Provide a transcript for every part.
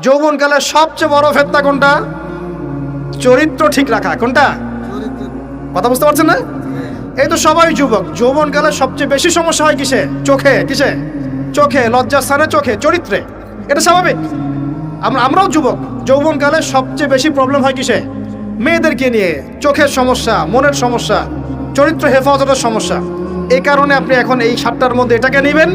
যৌবনকালের সবচেয়ে বড় ফেতনা কোনটা? চরিত্র ঠিক রাখা কোনটা? কথা বুঝতে পারছেন না? এই তো সবাই যুবক যৌবনকালে সবচেয়ে বেশি সমস্যা হয় কিসে? চোখে কিসে? চোখে লজ্জার লজ্জাস্থানে চোখে চরিত্রে। এটা স্বাভাবিক। আমরা আমরাও যুবক যৌবনকালে সবচেয়ে বেশি প্রবলেম হয় কিসে? মেয়েদেরকে নিয়ে চোখের সমস্যা মনের সমস্যা চরিত্র হেফাজতের সমস্যা। এই কারণে আপনি এখন এই সাতটার মধ্যে এটাকে নেবেন।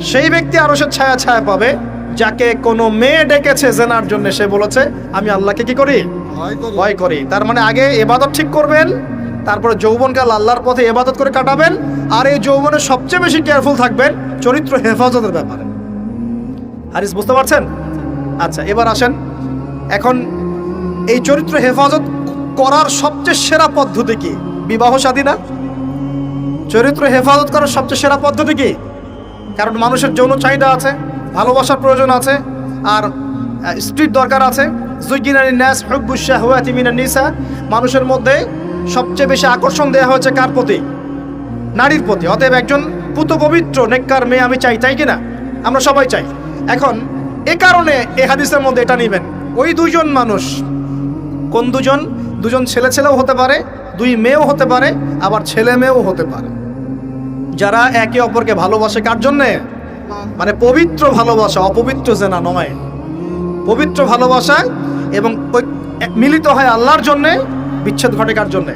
সেই ব্যক্তি আরও সে ছায়া ছায়া পাবে। যাকে কোনো মেয়ে ডেকেছে জেনার জন্য সে বলেছে আমি আল্লাহকে কি করি? ভয় করি। তার মানে আগে এবাদত ঠিক করবেন তারপরে যৌবনকাল আল্লাহর পথে এবাদত করে কাটাবেন আর এই যৌবনে সবচেয়ে বেশি কেয়ারফুল থাকবেন চরিত্র হেফাজতের ব্যাপারে। হারিস বুঝতে পারছেন? আচ্ছা এবার আসেন। এখন এই চরিত্র হেফাজত করার সবচেয়ে সেরা পদ্ধতি কি? বিবাহ সাদী না? চরিত্র হেফাজত করার সবচেয়ে সেরা পদ্ধতি কি? কারণ মানুষের যৌন চাহিদা আছে। ভালোবাসার প্রয়োজন আছে, আর স্ত্রীর দরকার আছে। জুইকিনারি ন্যাস হুব্বুশা হুয়াতি মিনান নিসা। মানুষের মধ্যে সবচেয়ে বেশি আকর্ষণ দেওয়া হয়েছে কার প্রতি? নারীর প্রতি। অতএব একজন পুত পবিত্র নেককার মেয়ে আমি চাই চাই কিনা? আমরা সবাই চাই। এখন, এ কারণে এ হাদিসের মধ্যে এটা নেবেন। ওই দুজন মানুষ, কোন দুজন? দুজন ছেলে ছেলেও হতে পারে, দুই মেয়েও হতে পারে, আবার ছেলে মেয়েও হতে পারে। যারা একে অপরকে ভালোবাসে কার জন্যে? মানে পবিত্র ভালোবাসা অপবিত্র জেনা নয়। পবিত্র ভালোবাসা এবং মিলিত হয় আল্লাহর জন্যে বিচ্ছেদ ঘটে কার জন্যে।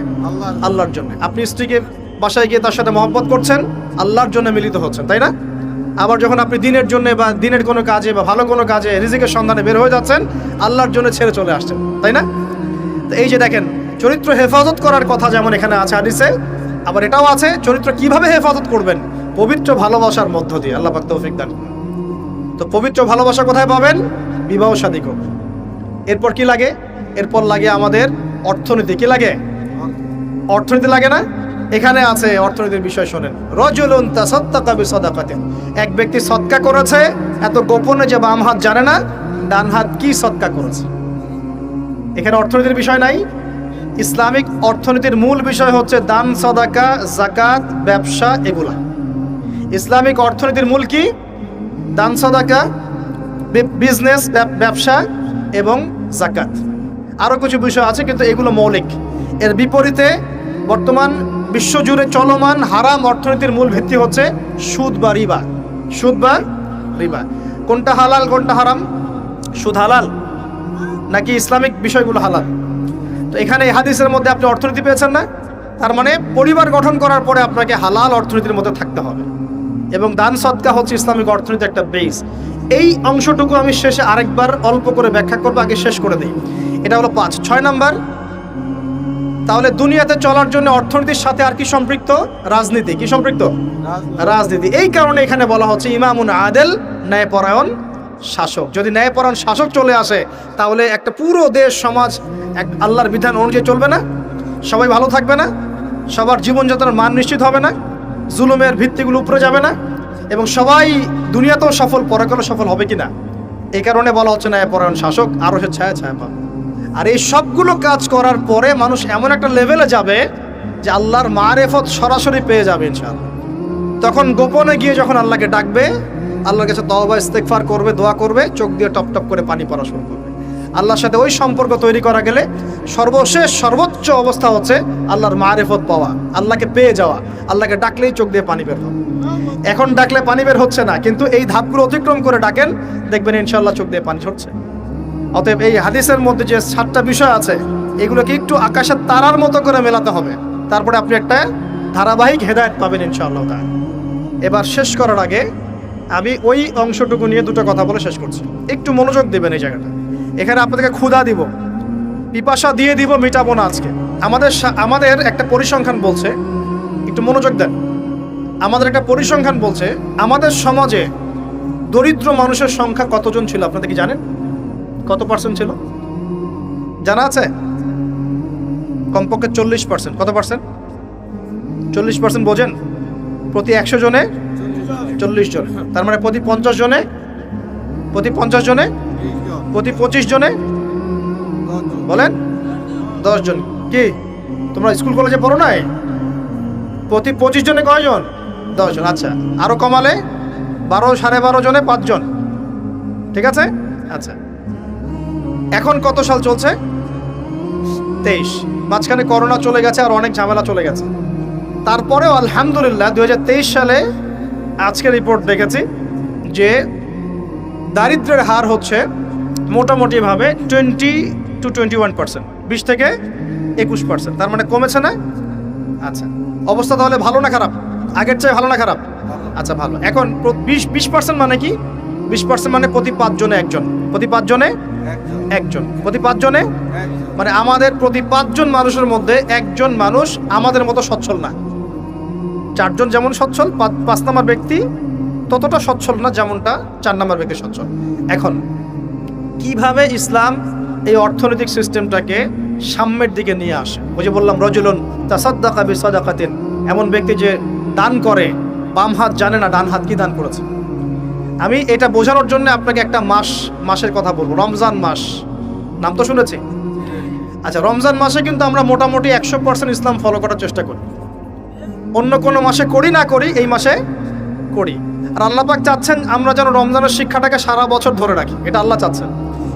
আল্লাহর জন্য। আপনি স্ত্রীকে বাসায় গিয়ে তার সাথে মহব্বত করছেন আল্লাহর জন্য মিলিত হচ্ছেন তাই না? আবার যখন আপনি দিনের জন্য বা দিনের কোনো কাজে বা ভালো কোনো কাজে রিজিকের সন্ধানে বের হয়ে যাচ্ছেন আল্লাহর জন্য ছেড়ে চলে আসছেন তাই না? তো এই যে দেখেন চরিত্র হেফাজত করার কথা যেমন এখানে আছে হাদিসে আবার এটাও আছে চরিত্র কীভাবে হেফাজত করবেন? পবিত্র ভালোবাসার মধ্য দিয়ে, আল্লাহ পাক তৌফিক দান। তো পবিত্র ভালোবাসা কোথায় পাবেন? বিবাহ করবেন এরপর কি লাগে? এরপর লাগে আমাদের অর্থনীতি। কি লাগে? অর্থনীতি লাগে না? এখানে আছে অর্থনীতির বিষয় শোনেন। রজুলুন তাসাদ্দাকা বিসাদাকাতিন। এক ব্যক্তি সৎকা করেছে, এত গোপনে যে বাম হাত জানে না, ডান হাত কি সৎকা করেছে? এখানে অর্থনীতির বিষয় নাই। ইসলামিক অর্থনীতির মূল বিষয় হচ্ছে দান, সদাকা জাকাত ব্যবসা, এগুলা। ইসলামিক অর্থনীতির মূল কি? দান, সদাকা বিজনেস ব্যবসা এবং জাকাত আরও কিছু বিষয় আছে, কিন্তু এগুলো মৌলিক। এর বিপরীতে বর্তমান বিশ্বজুড়ে চলমান হারাম অর্থনীতির মূল ভিত্তি হচ্ছে সুদ বা রিবা। সুদ বা রিবা। কোনটা হালাল, কোনটা হারাম? সুদ হালাল নাকি ইসলামিক বিষয়গুলো হালাল? তো এখানে হাদিসের মধ্যে আপনি অর্থনীতি পেয়েছেন না। তার মানে পরিবার গঠন করার পরে আপনাকে হালাল অর্থনীতির মধ্যে থাকতে হবে। এবং দান সৎকা হচ্ছে ইসলামিক অর্থনীতির একটা বেস এই অংশটুকু আমি শেষে আরেকবার অল্প করে ব্যাখ্যা করব আগে শেষ করে দিই। এটা হলো পাঁচ। ছয় নাম্বার তাহলে দুনিয়াতে চলার জন্য অর্থনীতির সাথে আর কি সম্পৃক্ত? রাজনীতি। কি সম্পৃক্ত? রাজনীতি। এই কারণে এখানে বলা হচ্ছে ইমামুন আদেল ন্যায়পরায়ণ শাসক। যদি ন্যায়পরায়ণ শাসক চলে আসে তাহলে একটা পুরো দেশ সমাজ এক আল্লাহর বিধান অনুযায়ী চলবে না। সবাই ভালো থাকবে না। সবার জীবনযাত্রার মান নিশ্চিত হবে না। জুলুমের ভিত্তিগুলো উপরে যাবে না এবং সবাই দুনিয়াতেও সফল পরকালে সফল হবে কি না এই কারণে বলা হচ্ছে ন্যায়পরায়ণ শাসক আরও সে ছায়া ছায়া পাবে। আর এই সবগুলো কাজ করার পরে মানুষ এমন একটা লেভেলে যাবে যে আল্লাহর মারেফত সরাসরি পেয়ে যাবে, ইনশাআল্লাহ। তখন গোপনে গিয়ে যখন আল্লাহকে ডাকবে, আল্লাহর কাছে তওবা, ইস্তেগফার করবে, দোয়া করবে, চোখ দিয়ে টপ টপ করে পানি পড়া শুরু করবে। আল্লাহর সাথে ওই সম্পর্ক তৈরি করা গেলে সর্বশেষ, সর্বোচ্চ অবস্থা হচ্ছে আল্লাহর মারেফত পাওয়া, আল্লাহকে পেয়ে যাওয়া, আল্লাহকে ডাকলেই চোখ দিয়ে পানি বের হবে এখন ডাকলে পানি বের হচ্ছে না, কিন্তু এই ধাপগুলো অতিক্রম করে ডাকেন, দেখবেন ইনশাল্লাহ চোখ দিয়ে পানি ঝরছে। অতএব এই হাদিসের মধ্যে যে সাতটা বিষয় আছে, এগুলোকে একটু আকাশের তারার মতো করে মেলাতে হবে। তারপরে আপনি একটা ধারাবাহিক হেদায়ত পাবেন ইনশাআল্লাহ তাআলা। এবার শেষ করার আগে আমি ওই অংশটুকু নিয়ে দুটো কথা বলে শেষ করছি। একটু মনোযোগ দেবেন এই জায়গাটা এখানে আপনাদেরকে ক্ষুধা দিব, পিপাসা দিয়ে দিব মিটাবো না আজকে। আমাদের আমাদের একটা পরিসংখ্যান বলছে, একটু মনোযোগ দেন। আমাদের একটা পরিসংখ্যান বলছে, আমাদের সমাজে দরিদ্র মানুষের সংখ্যা কতজন ছিল আপনাদের কি জানেন? কত পার্সেন্ট ছিল? জানা আছে? কমপক্ষে চল্লিশ পার্সেন্ট কত পার্সেন্ট চল্লিশ পার্সেন্ট বোঝেন? প্রতি একশো জনে চল্লিশ জন। তার মানে প্রতি পঞ্চাশ জনে, প্রতি পঞ্চাশ জনে প্রতি পঁচিশ জনে? বলেন। দশ জন। কি? তোমরা স্কুল কলেজে পড়ো নাই? প্রতি পঁচিশ জনে কয়জন? দশ জন। আচ্ছা আরও কমালে বারো, সাড়ে বারো জনে পাঁচজন ঠিক আছে? আচ্ছা। এখন কত সাল চলছে? তেইশ। মাঝখানে করোনা চলে গেছে আর অনেক ঝামেলা চলে গেছে। তারপরেও আলহামদুলিল্লাহ দুই হাজার তেইশ সালে আজকে রিপোর্ট দেখেছি যে দারিদ্র্যের হার হচ্ছে মোটামুটিভাবে twenty two twenty one percent বিশ থেকে একুশ পার্সেন্ট তার মানে কমেছে না? আচ্ছা অবস্থা তাহলে ভালো না খারাপ? আগের চেয়ে ভালো না খারাপ? আচ্ছা ভালো। এখন বিশ বিশ পার্সেন্ট মানে কি? বিশ পার্সেন্ট মানে প্রতি পাঁচজনে একজন। প্রতি পাঁচজনে একজন। প্রতি পাঁচজনে? মানে আমাদের প্রতি পাঁচজন মানুষের মধ্যে একজন মানুষ আমাদের মতো সচ্ছল না। চারজন যেমন সচ্ছল, পাঁচ নম্বর ব্যক্তি ততটা সচ্ছল না যেমনটা চার নম্বর ব্যক্তি সচ্ছল। এখন, কীভাবে ইসলাম এই অর্থনৈতিক সিস্টেমটাকে সাম্যের দিকে নিয়ে আসে? ওই যে বললাম, রজুলন তাসাদ্দাকা বিসাদাকাতিন। এমন ব্যক্তি যে দান করে, বাম হাত জানে না ডান হাত কি দান করেছে। আমি এটা বোঝানোর জন্য আপনাকে একটা মাস, মাসের কথা বলব। রমজান মাস। নাম তো শুনেছি? আচ্ছা রমজান মাসে কিন্তু আমরা মোটামুটি একশো পার্সেন্ট ইসলাম ফলো করার চেষ্টা করি। অন্য কোনো মাসে করি না করি, এই মাসে করি। আর আল্লাহ পাক চাচ্ছেন আমরা যেন রমজানের শিক্ষাটাকে সারা বছর ধরে রাখি। এটা আল্লাহ চাচ্ছেন।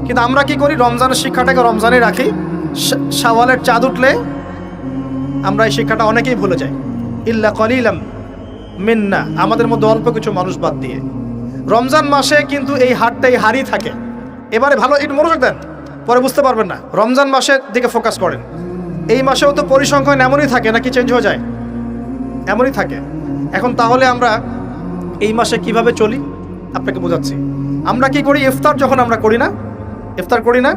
কিন্তু আমরা কি করি? রমজানের শিক্ষাটাকে রমজানে রাখি। সাওয়ালের চাঁদ উঠলে আমরা এই শিক্ষাটা অনেকেই ভুলে যাই। ইল্লা কলিলাম মিন্না, আমাদের মধ্যে অল্প কিছু মানুষ বাদ দিয়ে। রমজান মাসে কিন্তু এই হারটা এই হারই থাকে। এবারে ভালো, একটু মনোযোগ দেন। পরে বুঝতে পারবেন না। রমজান মাসের দিকে ফোকাস করেন। এই মাসেও তো পরিসংখ্যান এমনই থাকে, নাকি চেঞ্জ হয়ে যায়? এমনই থাকে। এখন তাহলে আমরা এই মাসে কীভাবে চলি? আপনাকে বোঝাচ্ছি। আমরা কি করি? ইফতার যখন আমরা করি না ইফতার করি না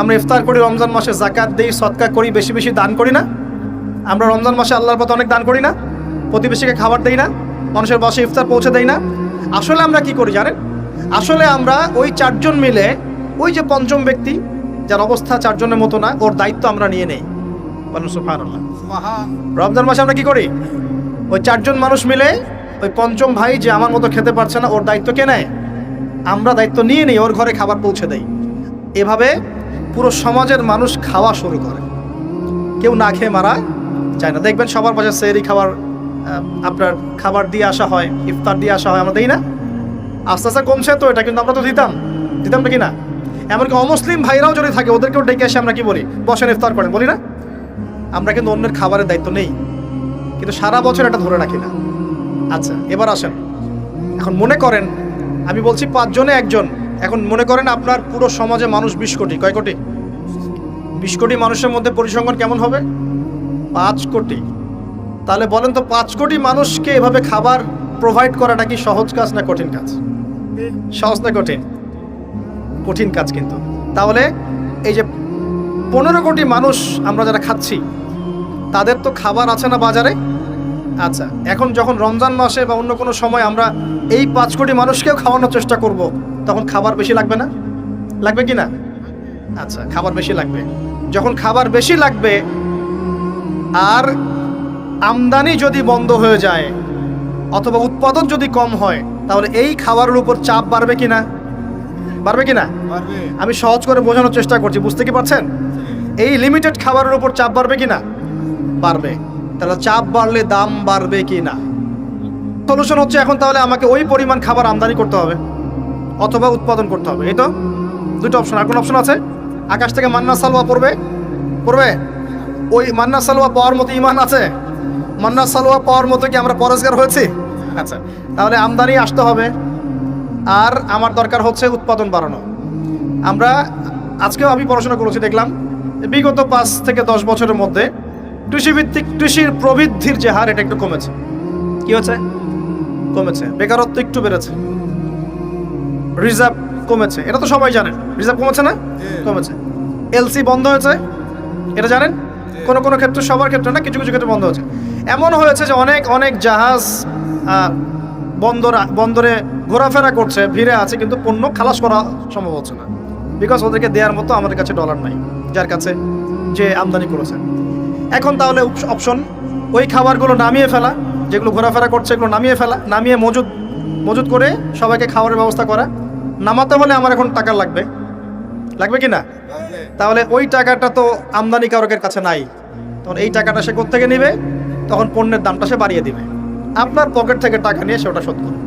আমরা ইফতার করি রমজান মাসে জাকাত দিই সৎকা করি বেশি বেশি দান করি না। আমরা রমজান মাসে আল্লাহর পথে অনেক দান করি না প্রতিবেশীকে খাবার দেই না মানুষের বাসে ইফতার পৌঁছে দেই না। আসলে আমরা কি করি জানেন? আসলে আমরা ওই চারজন মিলে ওই যে পঞ্চম ব্যক্তি যার অবস্থা চারজনের মতো না ওর দায়িত্ব আমরা নিয়ে নেই। বলুন রমজান মাসে আমরা কি করি? ওই চারজন মানুষ মিলে ওই পঞ্চম ভাই যে আমার মতো খেতে পারছে না, ওর দায়িত্ব কে নেয়? আমরা দায়িত্ব নিয়ে নিই, ওর ঘরে খাবার পৌঁছে দেই। এভাবে পুরো সমাজের মানুষ খাওয়া শুরু করে। কেউ না খেয়ে মারা যায় না। দেখবেন সবার পাশে সেরি খাবার আপনার খাবার দিয়ে আসা হয়, ইফতার দিয়ে আসা হয়, আমরা দিই না। আস্তে আস্তে কমছে তো, এটা কিন্তু আমরা তো দিতাম। দিতাম নাকি না? এমনকি অমুসলিম ভাইরাও যদি থাকে, ওদেরকেও ডেকে এসে আমরা কি বলি? বসেন, ইফতার করেন, বলি না? আমরা কিন্তু অন্যের খাবারের দায়িত্ব নেই। কিন্তু সারা বছর এটা ধরে রাখি না। আচ্ছা এবার আসেন। এখন মনে করেন, আমি বলছি পাঁচজনে একজন, এখন মনে করেন আপনার পুরো সমাজে মানুষ বিশ কোটি, কয় কোটি? বিশ কোটি মানুষের মধ্যে পরিসংখ্যান কেমন হবে? পাঁচ কোটি। তাহলে বলেন তো পাঁচ কোটি মানুষকে এভাবে খাবার প্রোভাইড করাটা কি সহজ কাজ না কঠিন কাজ? সহজ না কঠিন? কঠিন কাজ কিন্তু। তাহলে এই যে পনেরো কোটি মানুষ আমরা যারা খাচ্ছি, তাদের তো খাবার আছে না বাজারে? আচ্ছা এখন যখন রমজান মাসে বা অন্য কোনো সময় আমরা এই পাঁচ কোটি মানুষকেও খাওয়ানোর চেষ্টা করব তখন খাবার বেশি লাগবে না? লাগবে কি না? আচ্ছা খাবার বেশি লাগবে। যখন খাবার বেশি লাগবে আর আমদানি যদি বন্ধ হয়ে যায় অথবা উৎপাদন যদি কম হয় তাহলে এই খাবারের উপর চাপ বাড়বে কি না? বাড়বে কি না? আমি সহজ করে বোঝানোর চেষ্টা করছি বুঝতে কি পারছেন? এই লিমিটেড খাবারের উপর চাপ বাড়বে কি না? বাড়বে। তাহলে চাপ বাড়লে দাম বাড়বে কি না? সলিউশন হচ্ছে এখন তাহলে আমাকে ওই পরিমাণ খাবার আমদানি করতে হবে, অথবা উৎপাদন করতে হবে, এই তো? দুটো অপশন আর কোন অপশন আছে? আকাশ থেকে মান্না সালোয়া পড়বে? পড়বে? ওই মান্না সালোয়া পাওয়ার মতো ইমান আছে? মান্না সালোয়া পাওয়ার মতো কি আমরা পরেশগার হয়েছি? আচ্ছা তাহলে আমদানি আসতে হবে, আর আমার দরকার হচ্ছে উৎপাদন বাড়ানো। আমরা আজকেও আমি পড়াশোনা করেছি, দেখলাম। বিগত পাঁচ থেকে দশ বছরের মধ্যে কৃষিভিত্তিক কৃষির প্রবৃদ্ধির যে হার এটা একটু কমেছে। কি হচ্ছে? কমেছে। বেকারত্ব একটু বেড়েছে। রিজার্ভ কমেছে। এটা তো সবাই জানেন। রিজার্ভ কমেছে না? কমেছে। এলসি বন্ধ হয়েছে? এটা জানেন? কোনো কোনো ক্ষেত্রে সবার ক্ষেত্রে না কিছু কিছু ক্ষেত্রে বন্ধ হয়েছে। এমন হয়েছে যে অনেক অনেক জাহাজ বন্দর বন্দরে ঘোরাফেরা করছে ভিড়ে আছে কিন্তু পণ্য খালাস করা সম্ভব হচ্ছে না। বিকজ ওদেরকে দেওয়ার মতো আমাদের কাছে ডলার নাই যার কাছে যে আমদানি করেছে। এখন তাহলে অপশন ওই খাবারগুলো নামিয়ে ফেলা, যেগুলো ঘোরাফেরা করছে এগুলো নামিয়ে ফেলা, নামিয়ে মজুদ মজুদ করে সবাইকে খাবারের ব্যবস্থা করা। নামাতে হলে আমার এখন টাকা লাগবে। লাগবে কি না? তাহলে ওই টাকাটা তো আমদানিকারকের কাছে নাই। তখন এই টাকাটা সে কোথেকে নেবে? তখন পণ্যের দামটা সে বাড়িয়ে দিবে। আপনার পকেট থেকে টাকা নিয়ে সে ওটা শোধ করবে।